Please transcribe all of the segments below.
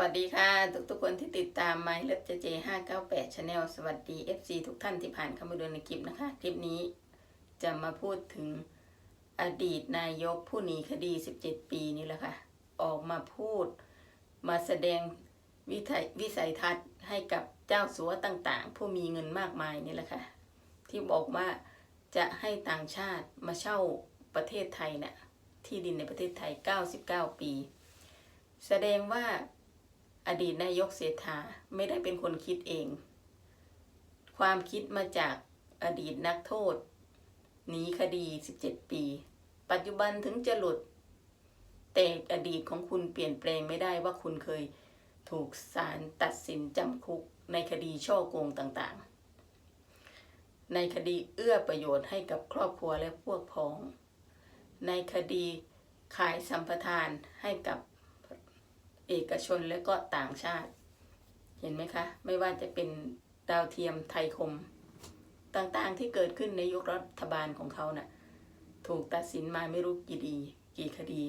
วัสดีค่ะ ทุกทุกๆคนที่ติดตาม My เล็บเจเจห้าเก้าแปดชาแนลสวัสดี FC ทุกท่านที่ผ่านเข้ามาดูในคลิปนะคะ คลิปนี้จะมาพูดถึงอดีตนายกผู้หนีคดี 17 ปีนี่แหละค่ะ ออกมาพูด มาแสดงวิวิสัยทัศน์ให้กับเจ้าสัวต่างๆ ผู้มีเงินมากมายนี่แหละค่ะ ที่บอกว่าจะให้ต่างชาติมาเช่าประเทศไทยน่ะที่ดินในประเทศไทย 99 ปี แสดงว่า อดีตนายกเศรษฐาไม่ได้เป็นคนคิดเอง ความคิดมาจากอดีตนักโทษหนีคดี 17 ปี ปัจจุบันถึงจะหลุด แต่อดีตของคุณเปลี่ยนแปลงไม่ได้ว่าคุณเคยถูกศาลตัดสินจำคุกในคดีช่อโกงต่างๆ ในคดีเอื้อประโยชน์ให้กับครอบครัวและพวกพ้อง ในคดีขายสัมปทานให้กับ เอกชนและก็ต่างชาติ เห็นไหมคะ ไม่ว่าจะเป็นดาวเทียมไทยคม ต่างๆที่เกิดขึ้นในยุครัฐบาลของเขานะ่ะถูกตัดสินมาไม่รู้กี่ดีกี่คดี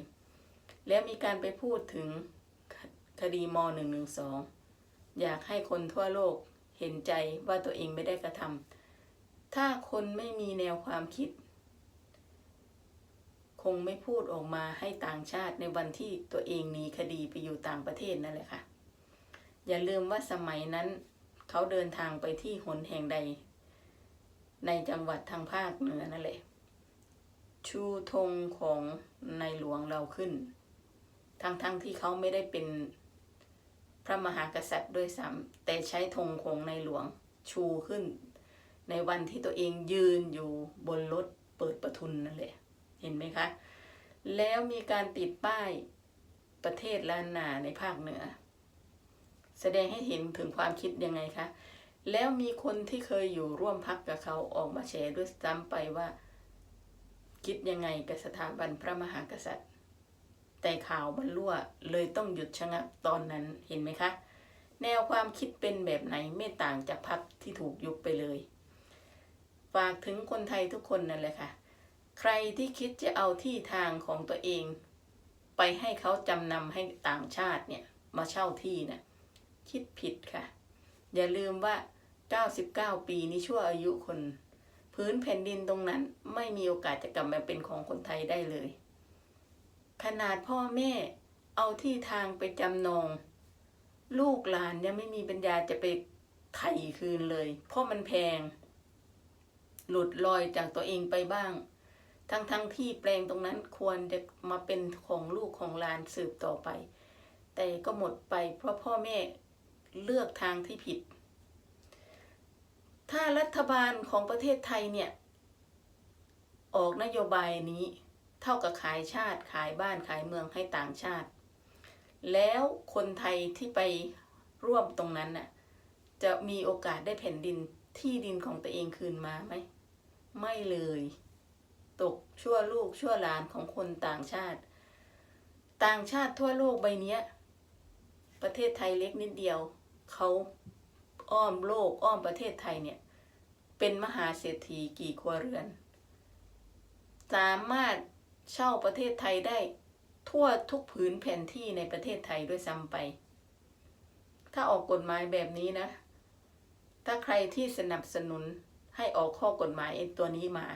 แล้วมีการไปพูดถึงคคดีม .112 อยากให้คนทั่วโลกเห็นใจว่าตัวเองไม่ได้กระทำถ้าคนไม่มีแนวความคิด คงไม่พูดออกมาให้ต่างชาติในวันที่ตัวเองหนีคดีไปอยู่ต่างประเทศนั่นแหละค่ะ อย่าลืมว่าสมัยนั้นเขาเดินทางไปที่หนแห่งใด ในจังหวัดทางภาคเหนือนั่นแหละ ชูธงของในหลวงเราขึ้น ทั้งๆทที่เขาไม่ได้เป็นพระมหากษัตริย์ด้วยซ้ำแต่ใช้ธงของในหลวงชูขึ้น ในวันที่ตัวเองยืนอยู่บนรถเปิดประทุนนั่นแหละ เห็นไหมคะ แล้วมีการติดป้ายประเทศล้านนาในภาคเหนือ แสดงให้เห็นถึงความคิดยังไงคะ แล้วมีคนที่เคยอยู่ร่วมพักกับเขาออกมาแชร์ด้วยซ้ำไปว่า คิดยังไงกับสถาบันพระมหากษัตริย์ แต่ข่าวมันรั่วเลยต้องหยุดชะงักตอนนั้นเห็นไหมคะ แนวความคิดเป็นแบบไหนไม่ต่างจากพักที่ถูกยุบไปเลย ฝากถึงคนไทยทุกคนนั่นแหละค่ะ ใครที่คิดจะเอาที่ทางของตัวเอง ไปให้เขาจำนำให้ต่างชาติเนี่ยมาเช่าที่นะ่ะคิดผิดค่ะ อย่าลืมว่า 99 ปีนี้ชั่วอายุคน พื้นแผ่นดินตรงนั้นไม่มีโอกาสจะกลับมาเป็นของคนไทยได้เลย ขนาดพ่อแม่เอาที่ทางไปจำนอง ลูกหลานยังไม่มีปัญญาจะไปไถ่คืนเลย เพราะมันแพง หลุดลอยจากตัวเองไปบ้าง ทั้งๆทที่แปลงตรงนั้นควรจะมาเป็นของลูกของหลานสืบต่อไป แต่ก็หมดไปเพราะพ่อแม่เลือกทางที่ผิด ถ้ารัฐบาลของประเทศไทยเนี่ย ออกนโยบายนี้เท่ากับขายชาติขายบ้านขายเมืองให้ต่างชาติ แล้วคนไทยที่ไปร่วมตรงนั้นน่ะจะมีโอกาสได้แผ่นดินที่ดินของตัวเองคืนมาไหม ไม่เลย ตกชั่วลูกชั่วหลานของคนต่างชาติ ต่างชาติทั่วโลกใบนี้ประเทศไทยเล็กนิดเดียวเขาอ้อมโลกอ้อมประเทศไทยเนี่ย เป็นมหาเศรษฐีกี่ครัวเรือน สามารถเช่าประเทศไทยได้ทั่วทุกผืนแผ่นที่ในประเทศไทยด้วยซ้ำไป ถ้าออกกฎหมายแบบนี้นะ ถ้าใครที่สนับสนุนให้ออกข้อกฎหมายตัวนี้มา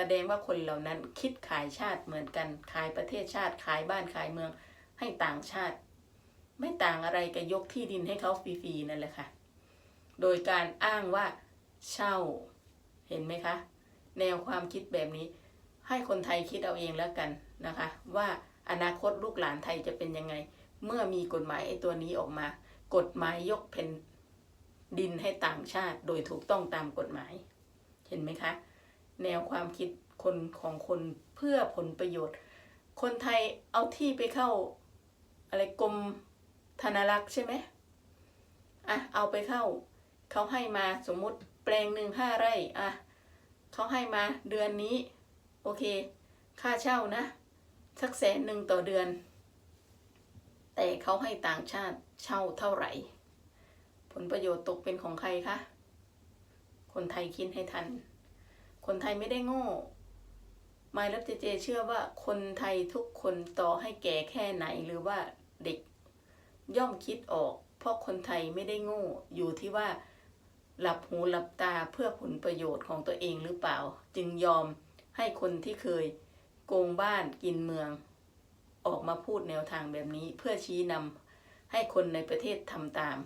แสดงว่าคนเหล่านั้นคิดขายชาติเหมือนกัน ขายประเทศชาติ ขายบ้านขายเมือง ให้ต่างชาติ ไม่ต่างอะไรกับยกที่ดินให้เขาฟรีๆนั่นแหละค่ะ โดยการอ้างว่าเช่า เห็นไหมคะ แนวความคิดแบบนี้ ให้คนไทยคิดเอาเองแล้วกันนะคะ ว่าอนาคตลูกหลานไทยจะเป็นยังไง เมื่อมีกฎหมายไอ้ตัวนี้ออกมา กฎหมายยกแผ่นดินให้ต่างชาติ โดยถูกต้องตามกฎหมาย เห็นไหมคะ แนวความคิดคนของคนเพื่อผลประโยชน์ คนไทยเอาที่ไปเข้าอะไรกรมธนารักษ์ใช่ไหมอะเอาไปเข้า เขาให้มาสมมุติแปลงหนึ่งห้าไร่อะเขาให้มาเดือนนี้ โอเค ค่าเช่านะ สักแสนหนึ่งต่อเดือน แต่เขาให้ต่างชาติเช่าเท่าไหร่ ผลประโยชน์ตกเป็นของใครคะ คนไทยคิดให้ทัน คนไทยไม่ได้โง่ไมล์รับเจเจเชื่อว่าคนไทยทุกคนต่อให้แก่แค่ไหนหรือว่าเด็กย่อมคิดออก เพราะคนไทยไม่ได้โง่ อยู่ที่ว่าหลับหูหลับตาเพื่อผลประโยชน์ของตัวเองหรือเปล่า จึงยอมให้คนที่เคยโกงบ้านกินเมือง ออกมาพูดแนวทางแบบนี้เพื่อชี้นำให้คนในประเทศทำตาม